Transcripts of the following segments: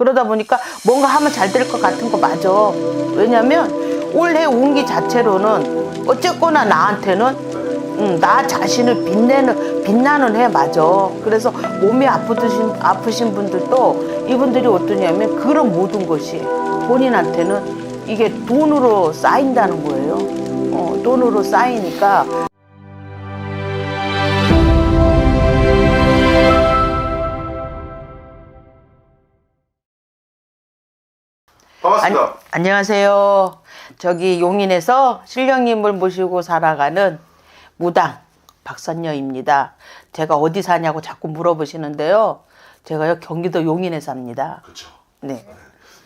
그러다 보니까 뭔가 하면 잘 될 것 같은 거 맞아. 왜냐면 올해 운기 자체로는 어쨌거나 나한테는 음, 나 자신을 빛내는 빛나는 해 맞아. 그래서 몸이 아프신 아프신 분들도 이분들이 어떠냐면 그런 모든 것이 본인한테는 이게 돈으로 쌓인다는 거예요. 어, 돈으로 쌓이니까 반갑습니다. 안- 안녕하세요. 저기 용인에서 신령님을 모시고 살아가는 무당 박선녀입니다. 제가 어디 사냐고 자꾸 물어보시는데요. 제가요 경기도 용인에 삽니다. 그렇죠. 네.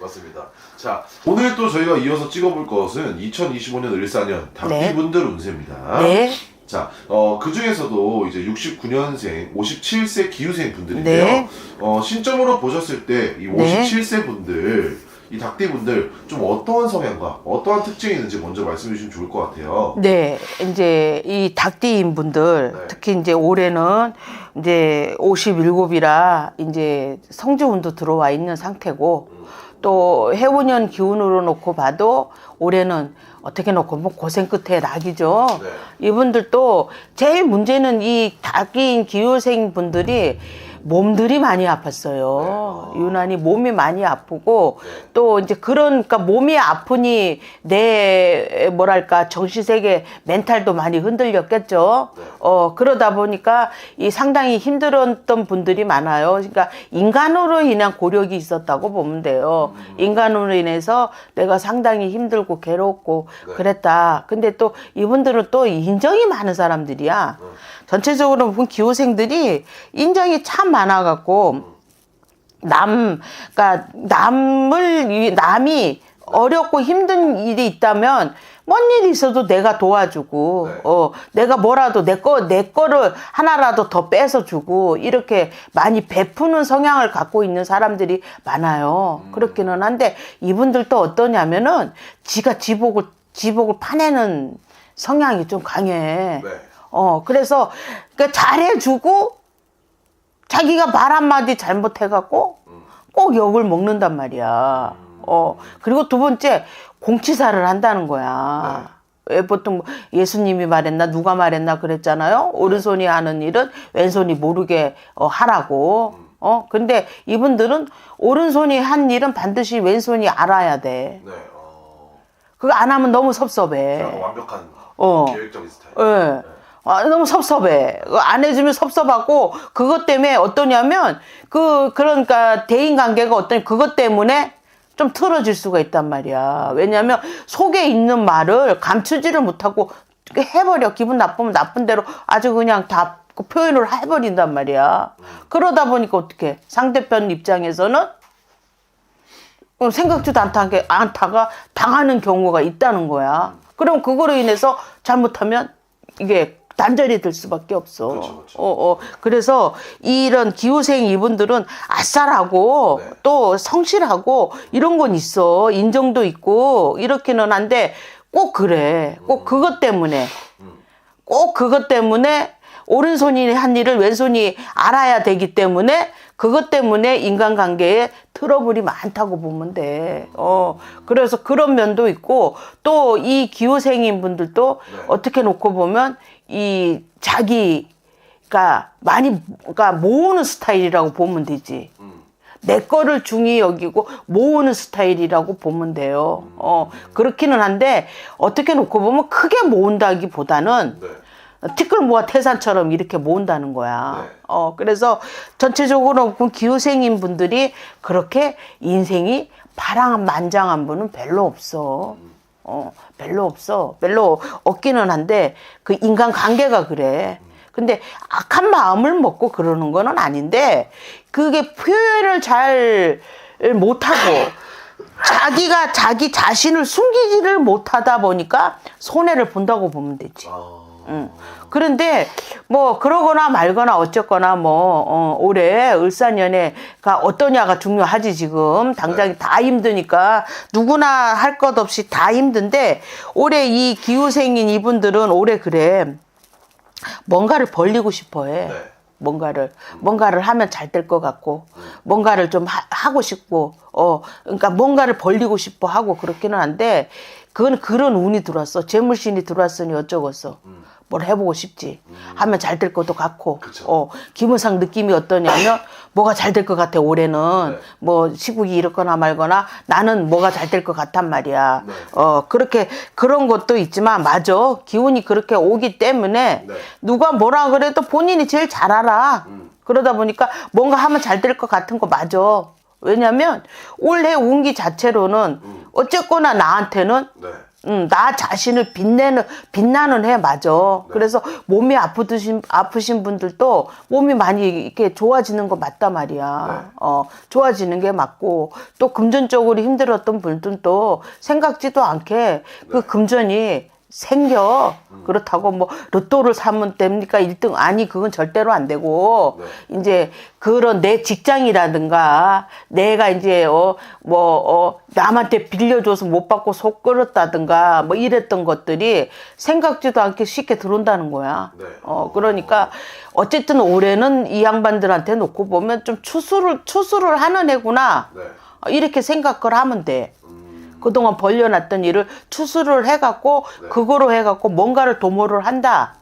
맞습니다. 자, 오늘 또 저희가 이어서 찍어볼 것은 2025년 을사년 닭띠분들 운세입니다. 네. 자, 어, 그 중에서도 이제 69년생, 57세 기후생 분들인데요. 네. 어, 신점으로 보셨을 때이 네. 57세 분들, 이 닭띠 분들 좀 어떠한 성향과 어떠한 특징이 있는지 먼저 말씀해 주시면 좋을 것 같아요. 네, 이제 이 닭띠인 분들, 네. 특히 이제 올해는 이제 57이라 이제 성지운도 들어와 있는 상태고, 또 해운년 기운으로 놓고 봐도 올해는 어떻게 놓고 보면 고생 끝에 낙이죠. 네. 이분들도 제일 문제는 이 닭인 기후생 분들이 몸들이 많이 아팠어요. 유난히 몸이 많이 아프고 네. 또 이제 그런 그러니까 몸이 아프니 내 뭐랄까 정신 세계 멘탈도 많이 흔들렸겠죠. 네. 어 그러다 보니까 이 상당히 힘들었던 분들이 많아요. 그러니까 인간으로 인한 고력이 있었다고 보면 돼요. 음. 인간으로 인해서 내가 상당히 힘들고 괴롭고 네. 그랬다. 근데 또 이분들은 또 인정이 많은 사람들이야. 네. 전체적으로 보면 기호생들이 인정이 참 많아갖고 남, 그러니까 남을 위- 남이 어렵고 힘든 일이 있다면 뭔 일이 있어도 내가 도와주고 네. 어 내가 뭐라도 내 거 내 거를 하나라도 더 뺏어 주고 이렇게 많이 베푸는 성향을 갖고 있는 사람들이 많아요. 음. 그렇기는 한데 이분들도 어떠냐면은 지가 지복을 지복을 파내는 성향이 좀 강해. 네. 어, 그래서 그 잘해주고 자기가 말 한마디 잘못해갖고 꼭 욕을 먹는단 말이야. 어, 그리고 두 번째, 공치사를 한다는 거야. 왜 보통 뭐 예수님이 말했나 누가 말했나 그랬잖아요. 오른손이 하는 일은 왼손이 모르게 어, 하라고. 어, 근데 이분들은 오른손이 한 일은 반드시 왼손이 알아야 돼. 네. 어, 그거 안 하면 너무 섭섭해. 완벽한 어. 계획적인 스타일. 예. 아, 너무 섭섭해. 안 해주면 섭섭하고, 그것 때문에 어떠냐면, 그, 그러니까 대인 관계가 어떤, 그것 때문에 좀 틀어질 수가 있단 말이야. 왜냐면 속에 있는 말을 감추지를 못하고 해버려. 기분 나쁘면 나쁜 대로 아주 그냥 다그 표현을 해버린단 말이야. 그러다 보니까 어떻게 상대편 입장에서는 어, 생각지도 않다게 않다가 당하는 경우가 있다는 거야. 그럼 그거로 인해서 잘못하면 이게 단절이 될 수밖에 없어. 그렇죠, 그렇죠. 어, 어. 그래서 이런 기후생 이분들은 아싸라고 네. 또 성실하고 이런 건 있어. 인정도 있고 이렇게는 한데 꼭 그래. 꼭 그것 때문에 꼭 그것 때문에 오른손이 한 일을 왼손이 알아야 되기 때문에 그것 때문에 인간관계에 트러블이 많다고 보면 돼. 어, 그래서 그런 면도 있고 또 이 기후생인 분들도 네. 어떻게 놓고 보면 이 자기가 많이 그러니까 모으는 스타일이라고 보면 되지. 내 거를 중히 여기고 모으는 스타일이라고 보면 돼요. 어, 그렇기는 한데 어떻게 놓고 보면 크게 모은다기보다는 네. 티끌 모아 태산처럼 이렇게 모은다는 거야. 네. 어, 그래서 전체적으로 그 기후생인 분들이 그렇게 인생이 파랑 만장한 분은 별로 없어. 어, 별로 없어. 별로 없기는 한데 그 인간 관계가 그래. 근데 악한 마음을 먹고 그러는 거는 아닌데 그게 표현을 잘 못하고 자기가 자기 자신을 숨기지를 못하다 보니까 손해를 본다고 보면 되지. 아, 응. 그런데 뭐 그러거나 말거나 어쨌거나 뭐 어, 올해 을사년에가 어떠냐가 중요하지 지금 당장 다 힘드니까 누구나 할 것 없이 다 힘든데 올해 이 기후생인 이분들은 올해 그래 뭔가를 벌리고 싶어해. 네. 뭔가를 뭔가를 하면 잘 될 것 같고 뭔가를 좀 하, 고 싶고 어 그러니까 뭔가를 벌리고 싶어 하고 그렇기는 한데 그건 그런 운이 들어왔어 재물신이 들어왔으니 어쩌겠어 뭘 해보고 싶지 하면 잘 될 것도 같고 그쵸. 어 기분상 느낌이 어떠냐면 뭐가 잘 될 것 같아 올해는 네. 뭐 시국이 이렇거나 말거나 나는 뭐가 잘 될 것 같단 말이야 네. 어 그렇게 그런 것도 있지만 맞아 기운이 그렇게 오기 때문에 네. 누가 뭐라 그래도 본인이 제일 잘 알아 음. 그러다 보니까 뭔가 하면 잘 될 것 같은 거 맞아 왜냐면 올해 운기 자체로는 음. 어쨌거나 나한테는 네. 음, 나 자신을 빛내는 빛나는 해 맞아. 그래서 몸이 아프신 아프신 분들도 몸이 많이 이렇게 좋아지는 거 맞단 말이야. 네. 어, 좋아지는 게 맞고 또 금전적으로 힘들었던 분들도 생각지도 않게 그 금전이 생겨. 그렇다고 뭐 로또를 사면 됩니까? 1등 아니 그건 절대로 안 되고 이제 그런 내 직장이라든가 내가 이제 어뭐 어, 남한테 빌려줘서 못 받고 속 끓었다든가 뭐 이랬던 것들이 생각지도 않게 쉽게 들어온다는 거야. 네. 어 그러니까 어쨌든 올해는 이 양반들한테 놓고 보면 좀 추수를 추수를 하는 해구나. 네. 어, 이렇게 생각을 하면 돼. 음. 그동안 벌려놨던 일을 추수를 해갖고 네. 그거로 해갖고 뭔가를 도모를 한다.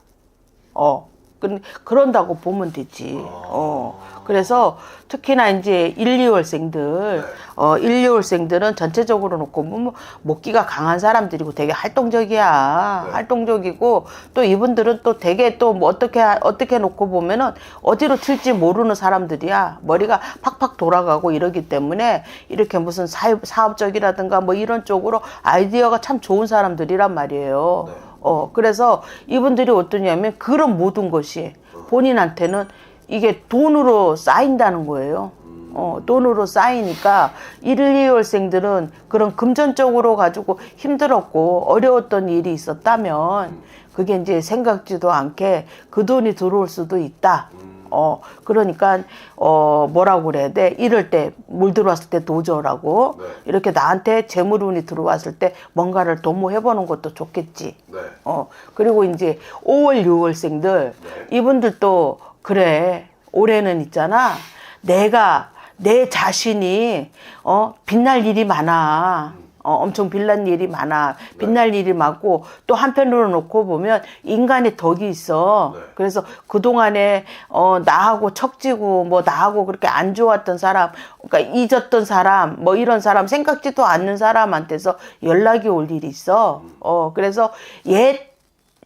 어, 그, 그런다고 보면 되지. 어, 그래서 특히나 이제 1, 2월생들, 네. 어, 1, 2월생들은 전체적으로 놓고 보면 목기가 강한 사람들이고 되게 활동적이야. 네. 활동적이고 또 이분들은 또 되게 또 뭐 어떻게, 하- 어떻게 놓고 보면은 어디로 튈지 모르는 사람들이야. 머리가 팍팍 돌아가고 이러기 때문에 이렇게 무슨 사업, 사업적이라든가 뭐 이런 쪽으로 아이디어가 참 좋은 사람들이란 말이에요. 네. 어, 그래서 이분들이 어떠냐면 그런 모든 것이 본인한테는 이게 돈으로 쌓인다는 거예요. 어, 돈으로 쌓이니까 1, 2월생들은 그런 금전적으로 가지고 힘들었고 어려웠던 일이 있었다면 그게 이제 생각지도 않게 그 돈이 들어올 수도 있다. 어, 그러니까, 어, 뭐라고 그래야 돼? 이럴 때, 물 들어왔을 때 도저라고. 네. 이렇게 나한테 재물운이 들어왔을 때 뭔가를 도모해보는 것도 좋겠지. 네. 어, 그리고 이제 5월, 6월생들, 네. 이분들도, 그래, 올해는 있잖아. 내가, 내 자신이, 어, 빛날 일이 많아. 어, 엄청 빛난 일이 많아. 빛날 일이 많고, 또 한편으로 놓고 보면 인간의 덕이 있어. 네. 그래서 그동안에, 어, 나하고 척지고, 뭐, 나하고 그렇게 안 좋았던 사람, 그러니까 잊었던 사람, 뭐 이런 사람, 생각지도 않는 사람한테서 연락이 올 일이 있어. 어, 그래서 옛,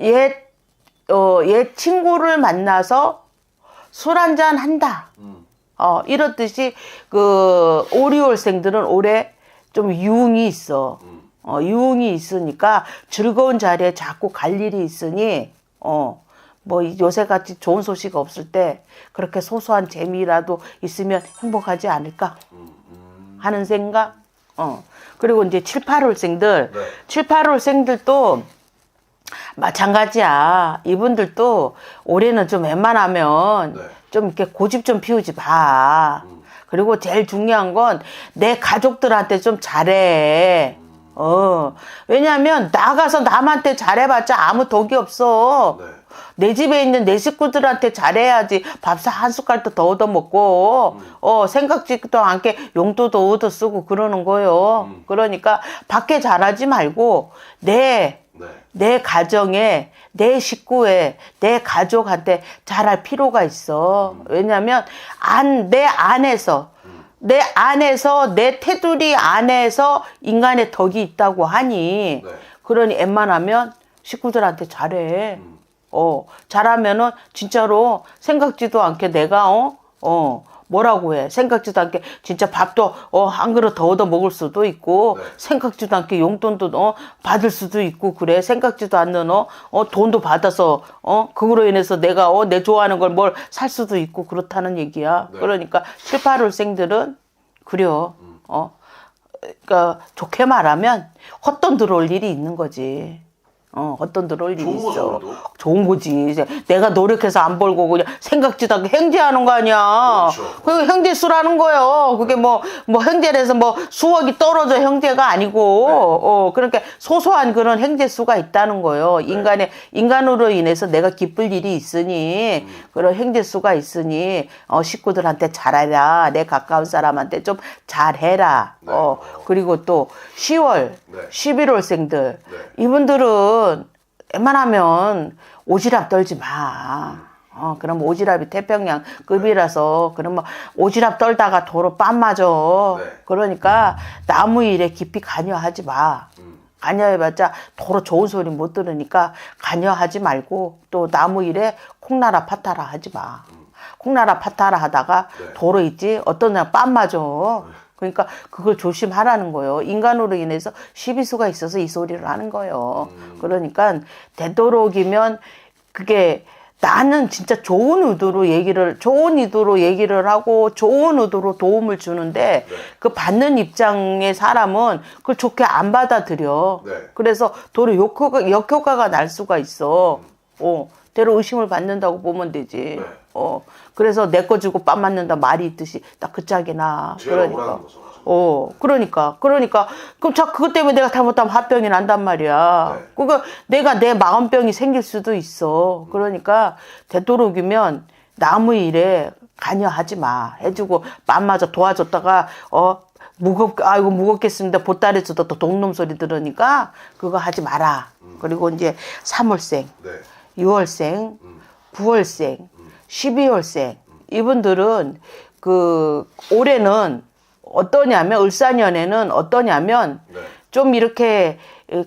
옛, 어, 옛 친구를 만나서 술 한잔 한다. 음. 어, 이렇듯이 그 오리올생들은 올해 좀 유흥이 있어. 어, 유흥이 있으니까 즐거운 자리에 자꾸 갈 일이 있으니 어, 뭐 이- 요새 같이 좋은 소식 없을 때 그렇게 소소한 재미라도 있으면 행복하지 않을까 하는 생각. 어. 그리고 이제 7, 8월생들, 네. 7, 8월생들도 마찬가지야. 이분들도 올해는 좀 웬만하면 네. 좀 이렇게 고집 좀 피우지 마. 그리고 제일 중요한 건 내 가족들한테 좀 잘해. 어. 왜냐면 나가서 남한테 잘해봤자 아무 덕이 없어. 네. 내 집에 있는 내 식구들한테 잘해야지 밥사 한 숟갈도 더 얻어 먹고 어 생각지도 않게 용돈도 얻어 쓰고 그러는 거요. 그러니까 밖에 잘하지 말고 내 네. 내 가정에 내 식구에 내 가족한테 잘할 필요가 있어. 왜냐면 안 내 안에서 내 안에서 내 테두리 안에서 인간의 덕이 있다고 하니 네. 그러니 웬만하면 식구들한테 잘해. 어 잘하면은 진짜로 생각지도 않게 내가 어 어, 뭐라고 해? 생각지도 않게 진짜 밥도 어 한 그릇 더 얻어 먹을 수도 있고 네. 생각지도 않게 용돈도 어 받을 수도 있고 그래. 생각지도 않는 어, 어 돈도 받아서 어 그거로 인해서 내가 어 내 좋아하는 걸 뭘 살 수도 있고 그렇다는 얘기야. 네. 그러니까 7, 8월생들은 그려. 어 그러니까 좋게 말하면 헛돈 들어올 일이 있는 거지 어, 어떤 들어올 일이 좋은 거죠, 있어. 그래도. 좋은 거지. 이제 내가 노력해서 안 벌고 그냥 생각지도 않게 행제하는 거 아니야. 그렇죠. 그게 행제수라는 거예요. 그게 뭐, 뭐 행제에서 뭐 수억이 떨어져 형제가 아니고, 네. 어, 그러니까 소소한 그런 행제수가 있다는 거예요. 네. 인간의, 인간으로 인해서 내가 기쁠 일이 있으니, 음. 그런 행제수가 있으니, 어, 식구들한테 잘해라. 내 가까운 사람한테 좀 잘해라. 네. 어, 그리고 또 10월, 네. 11월생들, 네. 이분들은 웬만하면 오지랖 떨지 마. 어, 그럼 오지랖이 태평양 급이라서, 그러면 오지랖 떨다가 도로 빰 맞아. 네. 그러니까 나무 일에 깊이 관여하지 마. 음. 관여해봤자 도로 좋은 소리 못 들으니까 관여하지 말고 또 나무 일에 콩나라 파타라 하지 마. 콩나라 파타라 하다가 네. 도로 있지 어떤 날빰 맞아. 그러니까 그걸 조심하라는 거예요. 인간으로 인해서 시비수가 있어서 이 소리를 하는 거예요. 그러니까 되도록이면 그게 나는 진짜 좋은 의도로 얘기를 좋은 의도로 얘기를 하고 좋은 의도로 도움을 주는데 그 받는 입장의 사람은 그걸 좋게 안 받아들여. 네. 그래서 도로 역효과, 역효과가 날 수가 있어. 어, 대로 의심을 받는다고 보면 되지. 네. 어, 그래서 내 거 주고 빰 맞는다 말이 있듯이 딱 그 짝이나. 그러니까. 어, 그러니까, 그러니까, 그럼 자, 그것 때문에 내가 잘못하면 화병이 난단 말이야. 네. 그거 내가 내 마음병이 생길 수도 있어. 그러니까, 되도록이면 나무 일에 관여하지 마. 해주고, 맘마저 도와줬다가, 어, 무겁, 아이고, 무겁겠습니다. 보따리에서도 또 동놈 소리 들으니까, 그거 하지 마라. 그리고 이제 3월생, 네. 6월생, 9월생, 12월생 이분들은 그 올해는 어떠냐면 을사년에는 어떠냐면 네. 좀 이렇게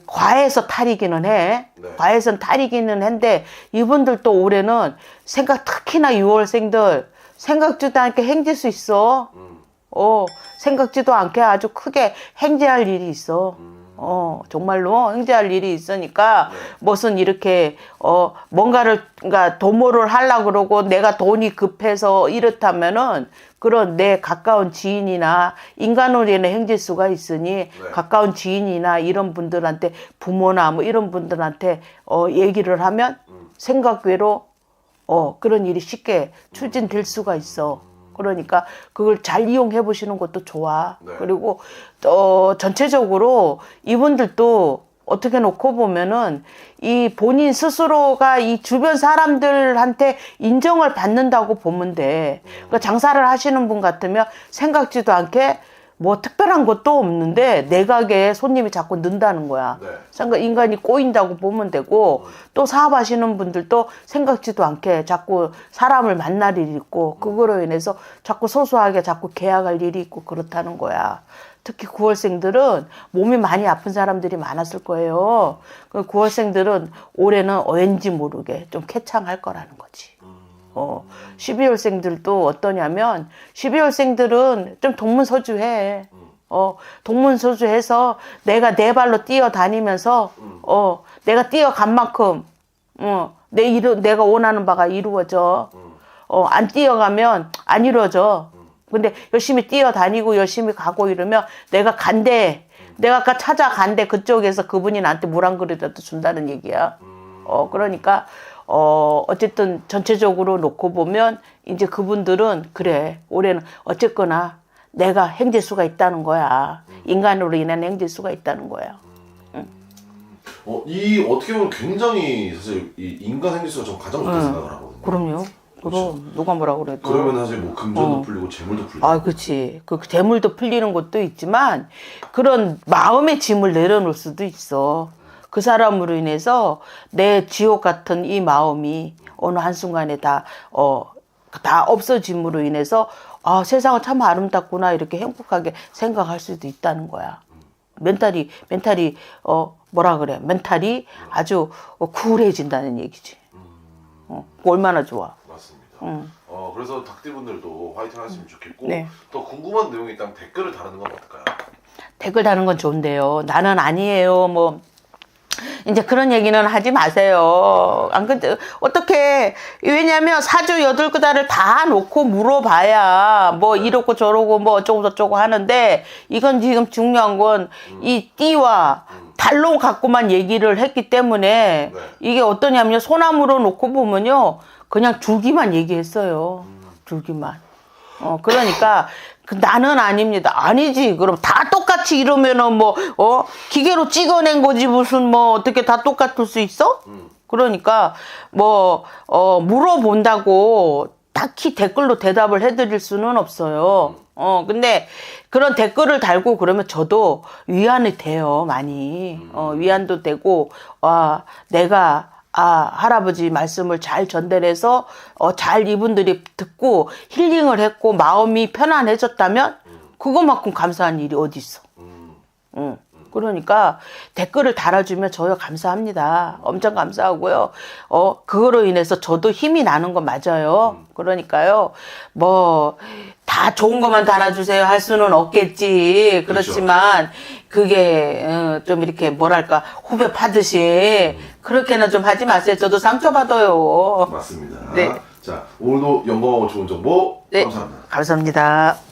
과해서 탈이기는 해. 네. 과해서 탈이기는 한데 이분들도 올해는 생각 특히나 6월생들 생각지도 않게 행질 수 있어. 음. 어 생각지도 않게 아주 크게 행제할 일이 있어. 어 정말로 행제할 일이 있으니까 무슨 이렇게 어 뭔가를 그러니까 도모를 하려 그러고 내가 돈이 급해서 이렇다면은 그런 내 가까운 지인이나 인간으로 인해 행질 수가 있으니 가까운 지인이나 이런 분들한테 부모나 뭐 이런 분들한테 어 얘기를 하면 생각 외로 어, 그런 일이 쉽게 추진될 수가 있어. 그러니까 그걸 잘 이용해 보시는 것도 좋아. 네. 그리고 어, 전체적으로 이분들도 어떻게 놓고 보면은 이 본인 스스로가 이 주변 사람들한테 인정을 받는다고 보면 돼. 그러니까 장사를 하시는 분 같으면 생각지도 않게 뭐 특별한 것도 없는데 내 가게에 손님이 자꾸 는다는 거야. 네. 생각 인간이 꼬인다고 보면 되고 또 사업하시는 분들도 생각지도 않게 자꾸 사람을 만날 일이 있고 그거로 인해서 자꾸 소소하게 자꾸 계약할 일이 있고 그렇다는 거야. 특히 9월생들은 몸이 많이 아픈 사람들이 많았을 거예요. 그 9월생들은 올해는 왠지 모르게 좀 쾌창할 거라는 거지. 어, 12월생들도 어떠냐면 12월생들은 좀 동문서주해. 어, 동문서주해서 내가 내 발로 뛰어다니면서 어, 내가 뛰어간 만큼 어, 내 이루 내가 원하는 바가 이루어져. 어, 안 뛰어가면 안 이루어져. 근데 열심히 뛰어다니고 열심히 가고 이러면 내가 간대. 내가 아까 찾아간대 그쪽에서 그분이 나한테 물 한 그릇이라도 준다는 얘기야. 어, 그러니까, 어, 어쨌든 전체적으로 놓고 보면 이제 그분들은 그래. 올해는 어쨌거나 내가 행제수가 있다는 거야. 인간으로 인한 행제수가 있다는 거야. 어, 이 어떻게 보면 굉장히 사실 이 인간 행지수가 좀 가장 좋다 생각을 하거든요. 그럼요. 그럼 누가 뭐라 그래도. 그러면 사실 뭐 금전도 어. 풀리고 재물도 풀리고. 아, 그치. 그 재물도 풀리는 것도 있지만 그런 마음의 짐을 내려놓을 수도 있어. 그 사람으로 인해서 내 지옥 같은 이 마음이 어느 한순간에 다, 어, 다 없어짐으로 인해서 아, 세상은 참 아름답구나 이렇게 행복하게 생각할 수도 있다는 거야. 멘탈이, 멘탈이, 어, 뭐라 그래. 멘탈이 아주 어, 쿨해진다는 얘기지. 어, 얼마나 좋아. 맞습니다. 음. 어, 그래서 닭띠분들도 화이팅 하시면 좋겠고 네. 더 궁금한 내용이 있다면 댓글을 다루는 건 어떨까요? 댓글 다는 건 좋은데요. 나는 아니에요. 뭐 이제 그런 얘기는 하지 마세요. 안 그래 어떻게 왜냐면 사주 여덟 그달을 다 놓고 물어봐야 뭐 이러고 저러고 뭐 어쩌고 저쩌고 하는데 이건 지금 중요한 건 이 띠와 달로 갖고만 얘기를 했기 때문에 네. 이게 어떠냐면요 소나무로 놓고 보면요 그냥 줄기만 얘기했어요 줄기만 어 그러니까 그 나는 아닙니다 아니지 그럼 다 똑같이 이러면은 뭐 어 기계로 찍어낸 거지 무슨 뭐 어떻게 다 똑같을 수 있어 그러니까 뭐 어 물어본다고 딱히 댓글로 대답을 해드릴 수는 없어요. 어, 근데 그런 댓글을 달고 그러면 저도 위안이 돼요, 많이. 어, 위안도 되고, 와, 내가, 아, 할아버지 말씀을 잘 전달해서, 어, 잘 이분들이 듣고 힐링을 했고, 마음이 편안해졌다면, 그거만큼 감사한 일이 어디 있어. 응. 그러니까 댓글을 달아주면 저요 감사합니다. 엄청 감사하고요. 어 그거로 인해서 저도 힘이 나는 건 맞아요. 그러니까요. 뭐 다 좋은 것만 달아주세요 할 수는 없겠지. 그렇지만 그 게 어, 좀 이렇게 뭐랄까 후배 파듯이 그렇게는 좀 하지 마세요. 저도 상처 받아요. 맞습니다. 네. 자, 오늘도 영광하고 좋은 정보 네. 감사합니다. 감사합니다.